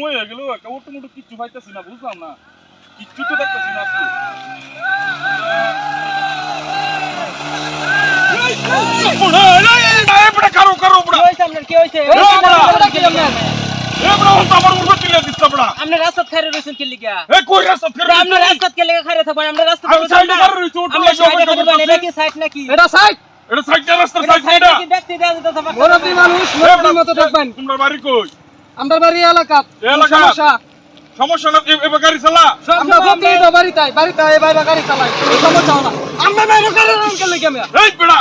হয়ে হয়ে কিচ্ছু পাইতেছি না বুঝলাম না কিচ্ছু তো দেখতেছি না কারও, কারও, কি হয়েছে আমরা- বুড়া, আমার বুড়া। কি লিগা কই রাস্তা? কে লিগা আমরা রাস্তা আমি সাইডে দাঁড়িয়ে রয়েছি, ওটু লাগে, সাইডে খাইতে করতেছি। এটা কি সাইড নাকি এটা সাইড এটা সাইডটা রাস্তা, সাইড সাইড এটা। নাকি দেখতে দেওয়া যেত আমাকে মুরব্বী মানুষ এই, মতো থাকবেন তোমরা বাড়ি কই? আমরা বাড়ি এলাকা এলাকা? সমস্যা সমস্যা না, এ- এবার গাড়ি চালা। আমরা প্রতিদিন বাড়িতে বাড়িতে এই বাইরে গাড়ি চালাই সমস্যা না আমরা বাইরে লেগে এই, বুড়া।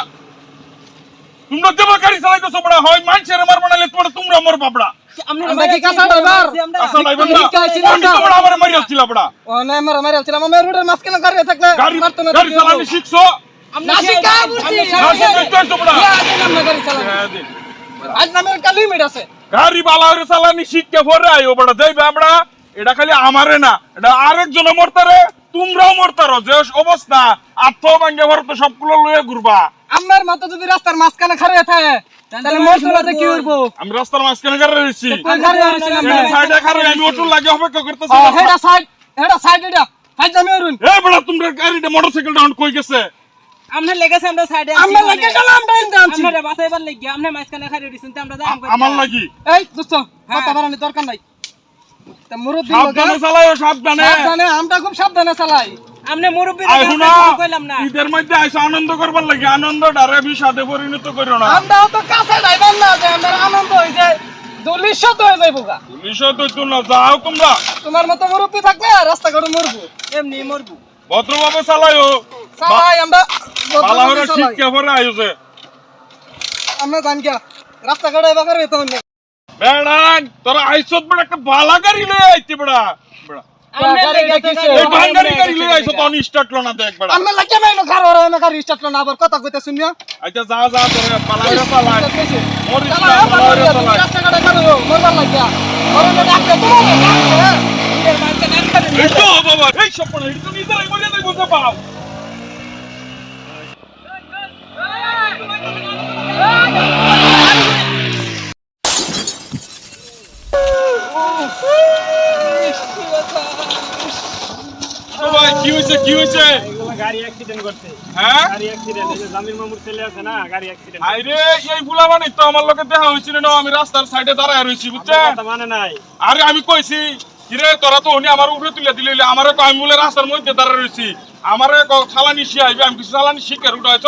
তোমরা চালাইতেছো, বুড়া। হয় মানুষের তোমরা- তোমরা। আমরা আমরা কি কাঁচা driver? আসল ড্রাইভার? না? ঠিক আছে, ওই তো বুড়া আমার মারি আসছিলা, বুড়া। ও না মারা মারা ছিলাম। আমি রোডের মাঝখানে গাড়ি থাকলে মারতো না গাড়ি চালানি শিখছো? না শিখা বুঝছি। না শিখতে হইতো, আমরা গাড়ি চালাই হ্যাঁ, আজ নামের একটা লিমিট আছে। গাড়ি বালা চালানি শিখতে পরে আইও বড়। যাইবে আমরা এটা খালি আমারে না এটা আরেকজনে মরতারে তোমরাও মরতারো। যে অবস্থা আত্ম ভাঙ্গে ভর তো সবগুলো লয়ে ঘুরবা। আমার মতো যদি রাস্তার মাঝখানে খাড়িয়ে থাকে তাহলে মোটরতে কি করব? আমি রাস্তার মাঝখানে গাড়ি রয়েছি। কই না সাইডে খারে আমি অটো লাগে অপেক্ষা করতেছি। ও হেডা সাইড হেডা সাইড এটা ফাইজ আমি অরুণ এই বড় তোমরা গাড়িটা মোটরসাইকেল ডাউন কই গেছে? আমরা লেগেছে আমরা সাইডে আমরা লাগে গেলাম আমরা এনতে আনছি। আমরা বাসাইবার লাগি আমরা মাঝখানে খাইরে রয়েছেন আমরা যাই আমার লাগি। এই দোস্ত কথা বাড়ানি দরকার নাই। তা মুরব্বী সাবধানে চালাইও সাবধানে। সাবধানে আমরা খুব সাবধানে চালাই। আপনি মুরব্বী কইলাম না। ঈদের মধ্যে আইসা আনন্দ করবার লাগে আনন্দ ডারে বিষাদে পরিণত করিও না। আমরাও তো কাছে যাইবেন না যে আমাদের আনন্দ হয়ে যায় দলিশত হয়ে যাইব গা। বিষয় তো একটু না যাও তোমরা। তোমার মতো মুরব্বী থাকলে রাস্তা করে মরবো এমনি মরবু। ভদ্রভাবে চালাইও। চালাই আমরা বালা হরে চালাই। শিক্ষা পরে আইছে আমরা জানি কে রাস্তা কাটা এবার করবে তখন বেড়ান তোরা আইসত বড় একটা বালা গাড়ি লয়ে আইতে বড়া। বড়া। কথা কইতে শুনিয়া আচ্ছা যা যা তোরে চালা বালা হরে চালাই রাস্তা কাটা লাগিয়া। ঈদের মাঝখানে একবারে এই তো বাবা এই এটা তো নিজেরাই মরিয়া দেই বুঝতে পাও। ভাই কি হইছে কি হইছে গাড়ি অ্যাক্সিডেন্ট করছে। হ্যাঁ? গাড়ি অ্যাক্সিডেন্ট এই জামির মামুর ছেলে আছে না গাড়ি অ্যাক্সিডেন্ট আইরে এই বুলা তো আমার লগে দেখা হইছিল না আমি রাস্তার সাইডে দাঁড়ায় রইছি বুঝছেন? মানে নাই। আরে আমি কইছি কিরে তোরা তো উনি আমার উপরে তুলে দিলে আমারে কয় আমি বলে রাস্তার মধ্যে দাঁড়ায় রইছি আমারে চালানি শিয়া আইবে আমি কিছু চালানি হয়েছ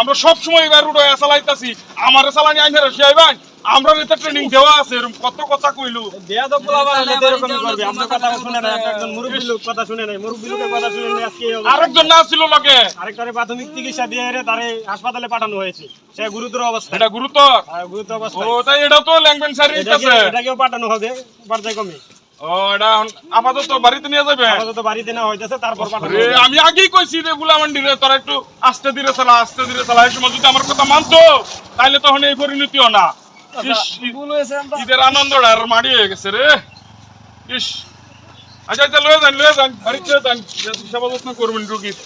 আমরা সব সময় এবার হয়ে চালাইতাছি। আমারে চালানি আইনে শিয়াইবেন আমরা তো ট্রেনিং দেওয়া আছে এরকম কত কথা কইলু। দেয়া তো পোলা বানালে তো এরকমই করবে। আমরা কথা শুনে নাই একজন মুরব্বী লোক কথা শুনে নাই মুরব্বী লোকের কথা শুনে নাই আজকে আরেকজন না ছিল লগে। আরেকটারে প্রাথমিক চিকিৎসা দিয়ে এরে তারে হাসপাতালে পাঠানো হয়েছে। সে গুরুতর অবস্থা। এটা গুরুতর? গুরুতর অবস্থা। ও তাই এটা তো ল্যাঙ্গুয়েজ সারি আছে এটাকেও পাঠানো হবে পর্যায়ক্রমে। এটা আপাতত বাড়িতে নিয়ে যাবে আপাতত বাড়িতে না হইতেছে তারপর পাঠানো রে, হবে। আমি আগেই কইছি রে গুলামান্ডি রে তোরা একটু আস্তে ধীরে চালা আস্তে ধীরে চালা এই সময় যদি আমার কথা মানতো তাইলে তখন এই পরিণতিও না ঈদের আনন্দটা আর মাড়ি হয়ে গেছে রে ইস আচ্ছা আচ্ছা লয়ে যান লয়ে যান বাড়িতে যান সেবা যত্ন করবেন রুগীর